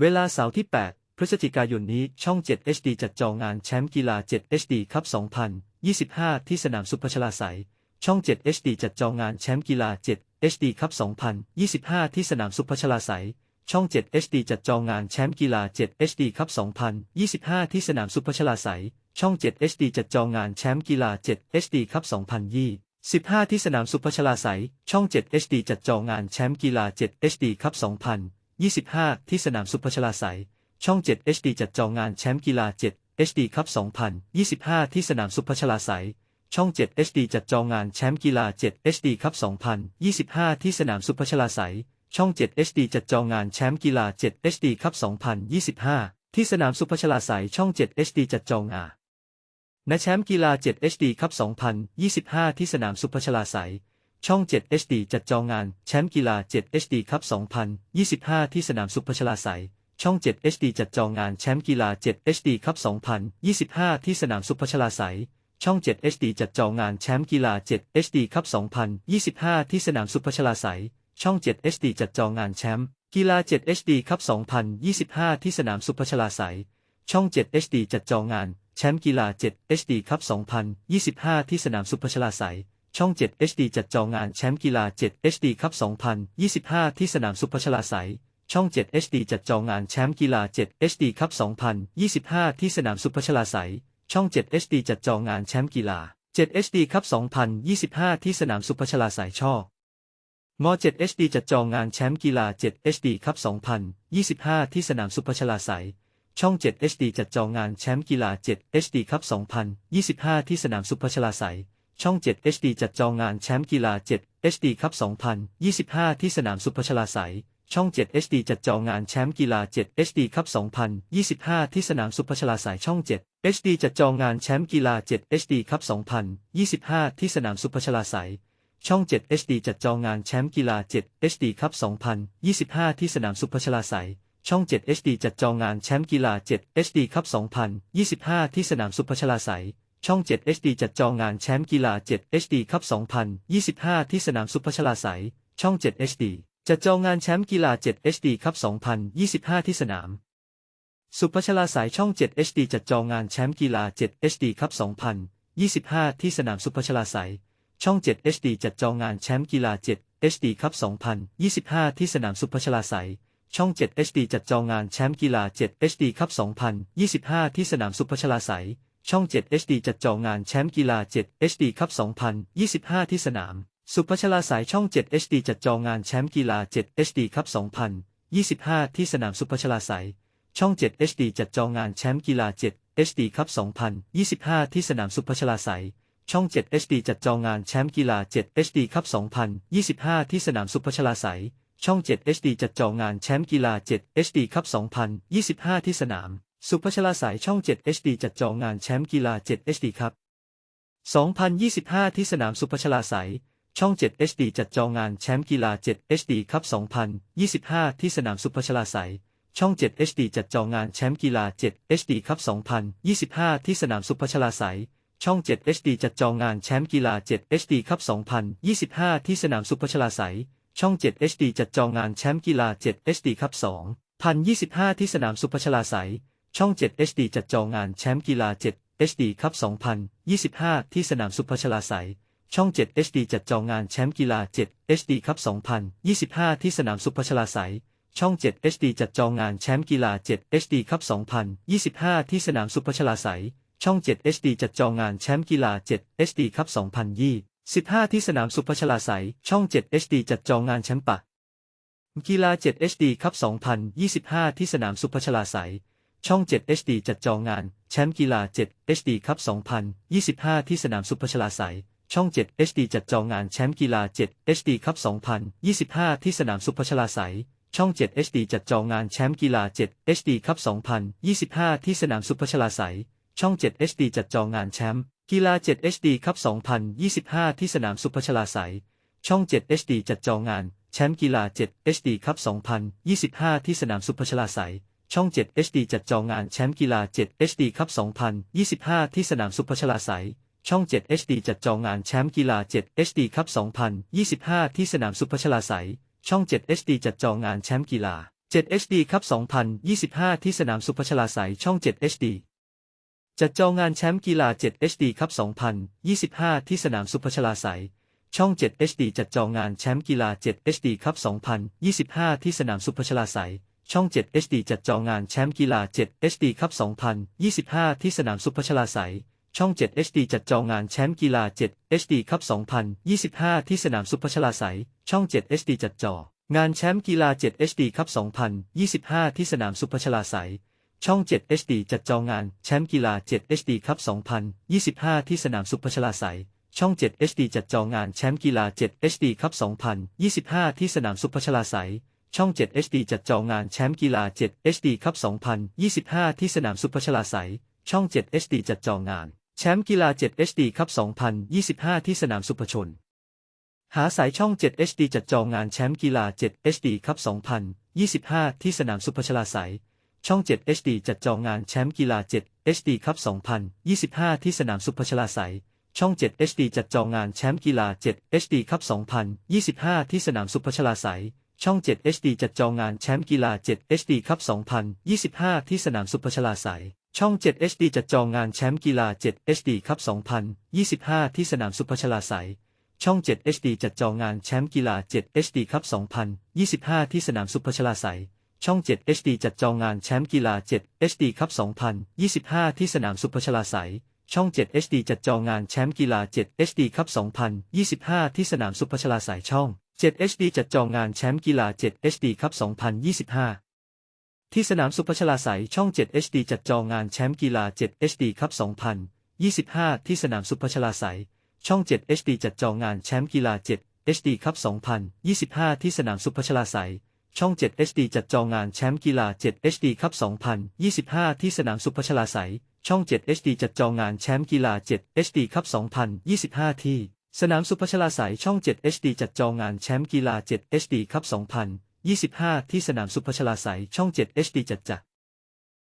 เวลาเสาร์ที่ 8 พฤศจิกายนนี้ช่อง 7 HD จัดจองงานแชมป์กีฬา 7 HD คัพ2025 ที่สนามสุพัชลาไสยช่อง 7 HD จัดจองงานแชมป์กีฬา 7 HD คัพ2025 ที่สนามสุพัชลาไสยช่อง 7 HD จัดจองงานแชมป์กีฬา 7 HD คัพ2025 ที่สนามสุพัชลาไสยช่อง 7 HD จัดจองงานแชมป์กีฬา 7 HD คัพ2025ที่สนามสุพัชลาไสยช่อง 7 HD จัดจองงานแชมป์กีฬา 7 HD คัพ 25 ที่สนามสุพัชลาไสยช่อง 7 HD จัดจองงานแชมป์กีฬา 7 HD คัพ2025 ที่สนามสุพัชลาไสยช่อง 7 HD จัดจองงานแชมป์กีฬา 7 HD คัพ2025 ที่สนามสุพัชลาไสยช่อง 7 HD จัดจองงานแชมป์กีฬา 7 HD คัพ2025 ที่สนามสุพัชลาไสยช่อง 7 HD จัดจองงานณแชมป์กีฬา 7 HD คัพ2025 ที่สนามสุพัชลาไสย ช่อง 7 HD จัดจองงานแชมป์กีฬา 7 HD คัพ2025 ที่สนามสุพัชลาไสยช่อง 7 HD จัดจองงานแชมป์กีฬา 7 HD คัพ2025 ที่สนามสุพัชลาไสยช่อง 7 HD จัดจองงานแชมป์กีฬา 7 HD คัพ2025 ที่สนามสุพัชลาไสยช่อง 7 HD จัดจองงานแชมป์กีฬา 7 HD คัพ2025 ที่สนามสุพัชลาไสยช่อง 7 HD จัดจองงานแชมป์กีฬา 7 HD คัพ2025 ที่สนามสุพัชลาไสย ช่อง 7 HD จัดจองงานแชมป์กีฬา 7 HD คัพ 2025 ที่สนามสุพัชลาไสยช่อง 7 HD จัดจองงานแชมป์กีฬา 7 HD คัพ 2025 ที่สนามสุพัชลาไสยช่อง 7 HD จัดจองงานแชมป์กีฬา 7 HD คัพ 2025 ที่สนามสุพัชลาไสยช่อง 7 HD จัดจองงานแชมป์กีฬา 7 HD คัพ 2025 ที่สนามสุพัชลาไสยช่อง7 HD จัดจองงานแชมป์กีฬา7 HD คัพ2025ที่สนามสุพัชลาไสย ช่อง 7 HD จัดจองงานแชมป์กีฬา 7 HD คัพ2025 ที่สนามสุพัชลาไสยช่อง 7 HD จัดจองงานแชมป์กีฬา 7 HD คัพ2025 ที่สนามสุพัชลาไสยช่อง 7 HD จัดจองงานแชมป์กีฬา 7 HD คัพ2025 ที่สนามสุพัชลาไสยช่อง 7 HD จัดจองงานแชมป์กีฬา 7 HD คัพ2025 ที่สนามสุพัชลาไสยช่อง 7 HD จัดจองงานแชมป์กีฬา 7 HD คัพ2025 ที่สนามสุพัชลาไสย ช่อง 7 HD จัดจองงานแชมป์กีฬา 7 HD คัพ 2025 ที่สนามสุพัชลาไสยช่อง 7 HD จัดจองงานแชมป์กีฬา 7 HD คัพ 2025 ที่สนาม สุพัชลาไสยช่อง 7 HD จัดจองงานแชมป์กีฬา 7 HD คัพ 2025 ที่สนามสุพัชลาไสยช่อง 7 HD จัดจองงานแชมป์กีฬา 7 HD คัพ 2025 ที่สนามสุพัชลาไสยช่อง 7 HD จัดจองงานแชมป์กีฬา 7 HD คัพ 2025 ที่สนามสุพัชลาไสย ช่อง 7 HD จัดจองงานแชมป์กีฬา 7 HD คัพ2025 ที่สนาม สุพัชลาสายช่อง 7 HD จัดจองงานแชมป์กีฬา 7 HD คัพ2025 ที่สนามสุพัชลาสายช่อง 7 HD จัดจองงานแชมป์กีฬา 7 HD คัพ2025 ที่สนามสุพัชลาสายช่อง 7 HD จัดจองงานแชมป์กีฬา 7 HD คัพ2025 ที่สนามสุพัชลาสายช่อง 7 HD จัดจองงานแชมป์กีฬา 7 HD คัพ2025 ที่สนาม สุพัชลาสายช่อง 7 HD จัดจองงานแชมป์กีฬา 7 HD คัพ2025 ที่สนามสุพัชลาสายช่อง 7 HD จัดจองงานแชมป์กีฬา 7 HD คัพ2025 ที่สนามสุพัชลาสายช่อง 7 HD จัดจองงานแชมป์กีฬา 7 HD คัพ2025 ที่สนามสุพัชลาสายช่อง 7 HD จัดจองงานแชมป์กีฬา 7 HD คัพ2025 ที่สนามสุพัชลาสายช่อง 7 HD จัดจองงานแชมป์กีฬา 7 HD คัพ2025 ที่สนามสุพัชลาสาย ช่อง 7 HD จัดจองงานแชมป์กีฬา 7 HD คัพ2025 ที่สนามสุพัชลาสายช่อง 7 HD จัดจองงานแชมป์กีฬา 7 HD คัพ2025 ที่สนามสุพัชลาสายช่อง 7 HD จัดจองงานแชมป์กีฬา 7 HD คัพ2025 ที่สนามสุพัชลาสายช่อง 7 HD จัดจองงานแชมป์กีฬา 7 HD คัพ2025 ที่สนามสุพัชลาสายช่อง 7 HD จัดจองงานแชมป์ปะกีฬา 7 HD คัพ2025 ที่สนามสุพัชลาสาย ช่อง 7 HD จัดจองงาน แชมป์กีฬา 7 HD คัพ2025 ที่สนามสุพัชลาสายช่อง7 HD จัดจองงานแชมป์กีฬา7 HD คัพ2025ที่สนามสุพัชลาไสยช่อง 7 HD จัดจองงานแชมป์กีฬา 7 HD คัพ2025 ที่สนามสุพัชลาไสยช่อง 7 HD จัดจองงานแชมป์กีฬา 7 HD คัพ2025 ที่สนามสุพัชลาไสยช่อง 7 HD จัดจองงานแชมป์กีฬา 7 HD คัพ2025 ที่สนามสุพัชลาไสย ช่อง 7 HD จัดจองงานแชมป์กีฬา 7 HD คัพ2025 ที่สนามสุพัชลาไสยช่อง 7 HD จัดจองงานแชมป์กีฬา 7 HD คัพ2025 ที่สนามสุพัชลาไสยช่อง 7 HD จัดจองงานแชมป์กีฬา 7 HD ครับ2025 ที่สนามสุพัชลาไสยช่อง 7 HD จัดจองงานแชมป์กีฬา 7 HD ครับ2025 ที่สนามสุพัชลาไสยช่อง 7 HD จัดจองงานแชมป์กีฬา 7 HD ครับ2025 ที่สนามสุพัชลาไสย ช่อง 7 HD จัดจองงานแชมป์กีฬา 7 HD ครับ2025 ที่สนามสุพัชลาไสยช่อง 7 HD จัดจองงานแชมป์กีฬา 7 HD ครับ2025ที่สนามสุพัชลาไสยช่อง7 HD จัดจองานแชมป์กีฬา7 HD ครับ2025 ที่สนามสุพัชลาไสยช่อง 7 HD จัดจองงานแชมป์กีฬา 7 HD ครับ2025 ที่สนามสุพัชลาไสยช่อง 7 HD จัดจองงานแชมป์กีฬา 7 HD ครับ2025 ที่สนามสุพัชลาไสย ช่อง 7 HD จัดจองงานแชมป์กีฬา 7 HD ครับ2025 ที่สนามสุพัชลาไสยช่อง 7 HD จัดจองงาน แชมป์กีฬา 7 HD ครับ2025 ที่สนามสุพชน หาสายช่อง 7 HD จัดจองงานแชมป์กีฬา 7 HD ครับ2025 ที่สนามสุพัชลาไสยช่อง 7 HD จัดจองงานแชมป์กีฬา 7 HD ครับ2025 ที่สนามสุพัชลาไสยช่อง 7 HD จัดจองงานแชมป์กีฬา 7 HD ครับ2025 ที่สนามสุพัชลาไสย ช่อง 7 HD จัดจองงานแชมป์กีฬา 7 HD ครับ2025 ที่สนามสุพัชลาไสยช่อง 7 HD จัดจองงานแชมป์กีฬา 7 HD ครับ2025 ที่สนามสุพัชลาไสยช่อง 7 HD จัดจองงานแชมป์กีฬา 7 HD ครับ2025 ที่สนามสุพัชลาไสยช่อง 7 HD จัดจองงานแชมป์กีฬา 7 HD ครับ2025 ที่สนามสุพชลาไสยช่อง 7 HD จัดจองงานแชมป์กีฬา 7 HD ครับ2025 ที่สนามสุพัชลาไสยช่อง 7 HD จัดจองงานแชมป์กีฬา 7 HD ครับ 2025 ที่สนามสุพัชลาไสยช่อง 7 HD จัดจองงานแชมป์กีฬา 7 HD ครับ 2025 ที่สนามสุพัชลาไสยช่อง 7 HD จัดจองงานแชมป์กีฬา 7 HD ครับ 2025 ที่สนามสุพัชลาไสยช่อง 7 HD จัดจองงานแชมป์กีฬา 7 HD ครับ 2025 ที่สนามสุพัชลาไสยช่อง 7 HD จัดจองงานแชมป์กีฬา 7 HD ครับ 2025 ที่ สนามสุพัชลาสายช่อง 7 HD จัดจองงานแชมป์กีฬา 7 HD ครับ2025 ที่สนามสุพัชลาสายช่อง 7 HD จัดจัด